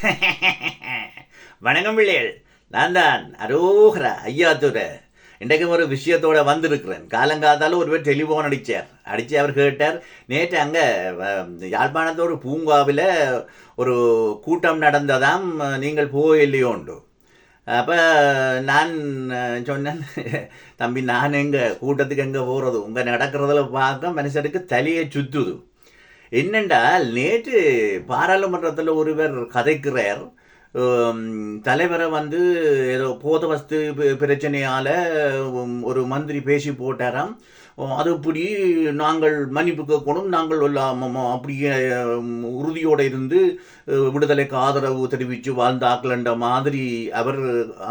வணக்கம் பிள்ளைகள். நான் தான் அரோகரா ஐயாத்துறை இன்றைக்கு ஒரு விஷயத்தோட வந்திருக்கிறேன். காலங்காத்தால ஒருவர் டெலிஃபோன் அடித்தார் அடித்து அவர் கேட்டார் நேற்று அங்கே யாழ்ப்பாணத்து ஒரு பூங்காவில் ஒரு கூட்டம் நடந்ததாம் நீங்கள் போயில்லையோண்டு அப்போ நான் சொன்னேன் தம்பி நான் எங்கே கூட்டத்துக்கு எங்கே போகிறது உங்கள் நடக்கிறதுல பார்க்க மனுஷனுக்கு தலையை சுத்துது. என்னென்றால் நேற்று பாராளுமன்றத்தில் ஒருவர் கதைக்கிறார். தலைவரை வந்து ஏதோ போத வஸ்து பிரச்சனையால் ஒரு மந்திரி பேசி போட்டாராம். அது இப்படி நாங்கள் மன்னிப்பு கேட்கணும் நாங்கள் எல்லாம் அப்படியே உறுதியோடு இருந்து விடுதலைக்கு ஆதரவு தெரிவித்து வாழ்ந்தாக்கலன்ற மாதிரி அவர்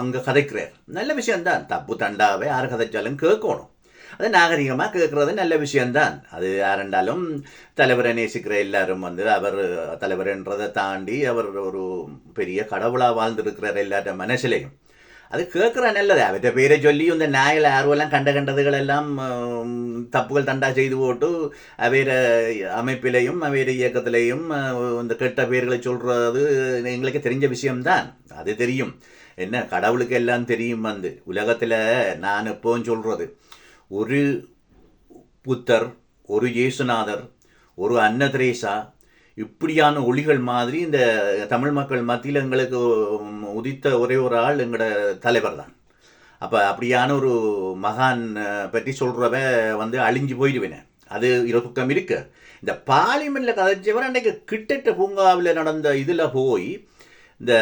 அங்கே கதைக்கிறார். நல்ல விஷயம்தான். தப்பு தண்டாவே யார் கதைச்சாலும் கேட்கணும். அது நாகரிகமாக கேட்குறது நல்ல விஷயம்தான் அது யாரெண்டாலும் தலைவரை நேசிக்கிற எல்லாரும் வந்து அவர் தலைவர்ன்றதை தாண்டி அவர் ஒரு பெரிய கடவுளாக வாழ்ந்துருக்கிறார் எல்லாத்த மனசுலையும் அது கேட்குற நல்லது அவற்றை பேரை சொல்லி இந்த நாயில் ஆர்வெல்லாம் கண்ட கண்டதுகளெல்லாம் தப்புகள் தண்டா செய்து போட்டு அவைய அமைப்பிலையும் அவைய இயக்கத்திலையும் இந்த கெட்ட பேர்களை சொல்கிறது எங்களுக்கு தெரிஞ்ச விஷயம்தான் அது தெரியும் என்ன கடவுளுக்கு எல்லாம் தெரியும் வந்து உலகத்தில் நான் எப்போவும் சொல்கிறது ஒரு புத்தர் ஒரு இயேசுநாதர் ஒரு அன்னதிரேசா இப்படியான ஒளிகள் மாதிரி இந்த தமிழ் மக்கள் மத்தியில் எங்களுக்கு உதித்த ஒரே ஒரு ஆள் எங்களோட தலைவர் தான். அப்போ அப்படியான ஒரு மகான் பற்றி சொல்கிறவ வந்து அழிஞ்சு போயிடுவேன். அது இரு பக்கம் இருக்கு. இந்த பார்லிமெண்ட்டில் கதைச்சவர் அன்றைக்கு கிட்டட்ட பூங்காவில் நடந்த இதில் போய் இந்த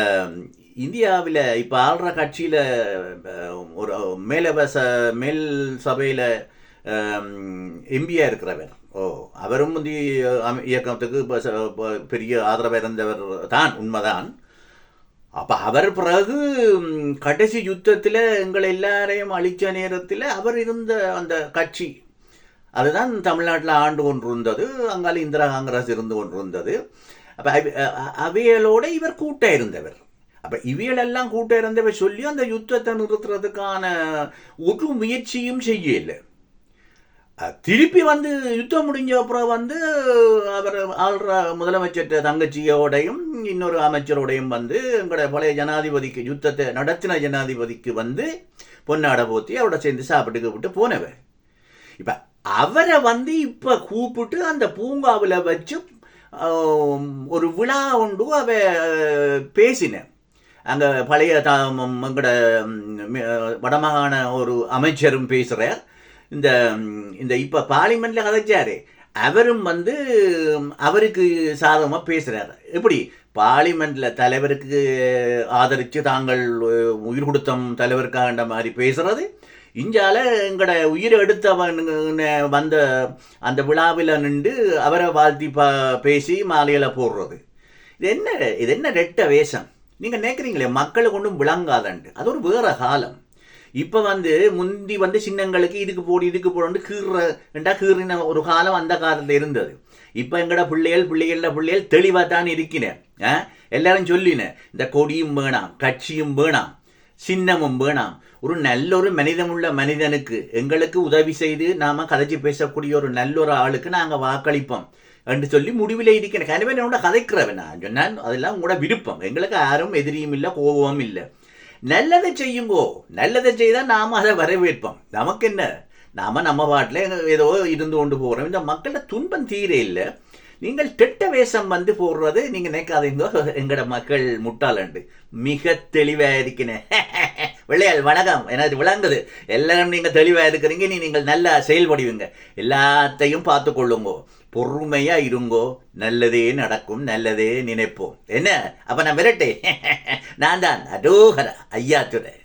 இந்தியாவில் இப்போ ஆள்ற கட்சியில் ஒரு மேலவ மேல் சபையில் எம்பியாக இருக்கிறவர். ஓ அவரும் வந்து இயக்கத்துக்கு பெரிய ஆதரவு இருந்தவர் தான் உண்மைதான். அப்போ அவர் பிறகு கடைசி யுத்தத்தில் எங்களை எல்லாரையும் அழிச்ச நேரத்தில் அவர் இருந்த அந்த கட்சி. அதுதான் தமிழ்நாட்டில் ஆண்டு கொண்டிருந்தது அங்கால இந்திரா காங்கிரஸ் இருந்து கொண்டிருந்தது. அப்போ அவைகளோட இவர் கூட்ட இருந்தவர். அப்போ இவைகளெல்லாம் கூட்ட இருந்தவை சொல்லி அந்த யுத்தத்தை நிறுத்துறதுக்கான ஒரு முயற்சியும் செய்யலை. திருப்பி வந்து யுத்தம் முடிஞ்ச அப்புறம் வந்து அவர் ஆள்ற முதலமைச்சர் தங்கச்சியோடையும் இன்னொரு அமைச்சரோடையும் வந்து எங்களோட பழைய ஜனாதிபதிக்கு யுத்தத்தை நடத்தின ஜனாதிபதிக்கு வந்து பொன்னாடை போத்தி அவரோட சேர்ந்து சாப்பிட்டு கூப்பிட்டு போனவர். இப்போ அவரை வந்து இப்போ கூப்பிட்டு அந்த பூங்காவில் வச்சு ஒரு விழா உண்டு அவ பேசினேன் அங்கே பழைய த எங்களோட வடமாகாண ஒரு அமைச்சரும் பேசுகிறார் இந்த இந்த இப்போ பார்லிமெண்ட்டில் கதைச்சாரு. அவரும் வந்து அவருக்கு சாதகமாக பேசுகிறார் எப்படி? பார்லிமெண்ட்டில் தலைவருக்கு ஆதரித்து தாங்கள் உயிர் கொடுத்தம் தலைவருக்காண்ட மாதிரி பேசுகிறது இஞ்சால எங்களோட உயிரை எடுத்தவன் வந்த அந்த விழாவில் நின்று அவரை வாழ்த்தி பா பேசி மாலையில் போடுறது. இது என்ன இது என்ன ரெட்ட வேஷம்? நீங்கள் நினைக்கிறீங்களே மக்களை கொண்டும் விளங்காதண்டு அது ஒரு வேற காலம். இப்போ வந்து முந்தி வந்து சின்னங்களுக்கு இதுக்கு போடு இதுக்கு போடு கீற கீறின ஒரு காலம் அந்த காலத்தில் இருந்தது. இப்போ எங்கட பிள்ளைகள் பிள்ளைகள பிள்ளைகள் தெளிவாக தான் இருக்கினேன் எல்லாரும் சொல்லினேன் இந்த கொடியும் வேணாம் கட்சியும் வேணாம். சின்னமும் வேணாம். ஒரு நல்ல ஒரு மனிதமுள்ள மனிதனுக்கு எங்களுக்கு உதவி செய்து நாம கதைச்சு பேசக்கூடிய ஒரு நல்லொரு ஆளுக்கு நாங்கள் வாக்களிப்போம் என்று சொல்லி முடிவில் இருக்கிறேன் கனவே என்னோட கதைக்கிறவன்? நான் சொன்னான் அதெல்லாம் உங்களோட விருப்பம். எங்களுக்கு யாரும் எதிரியும் இல்லை கோபமும் இல்லை. நல்லதை செய்யுங்கோ. நல்லதை செய்தால் நாம் அதை வரவேற்போம். நமக்கு என்ன? நாம நம்ம பாட்டில் ஏதோ இருந்து கொண்டு போகிறோம் இந்த மக்களோட துன்பம் தீர இல்லை. நீங்கள் திட்ட வேஷம் வந்து போடுறது நீங்கள் நினைக்காதீங்க. எங்கட மக்கள் முட்டாளண்டு. மிக தெளிவாக இருக்கினேன் வெள்ளையாள் வணக்கம். எனக்கு விளங்குது. எல்லாரும் நீங்கள் தெளிவாக இருக்கிறீங்க நீ நீங்கள் நல்லா செயல்படுவீங்க. எல்லாத்தையும் பார்த்து கொள்ளுங்கோ பொறுமையாக இருங்கோ. நல்லதே நடக்கும் நல்லதே நினைப்போம். என்ன? அப்போ நான் விரட்டே நான் தான் அடோகர ஐயா துறை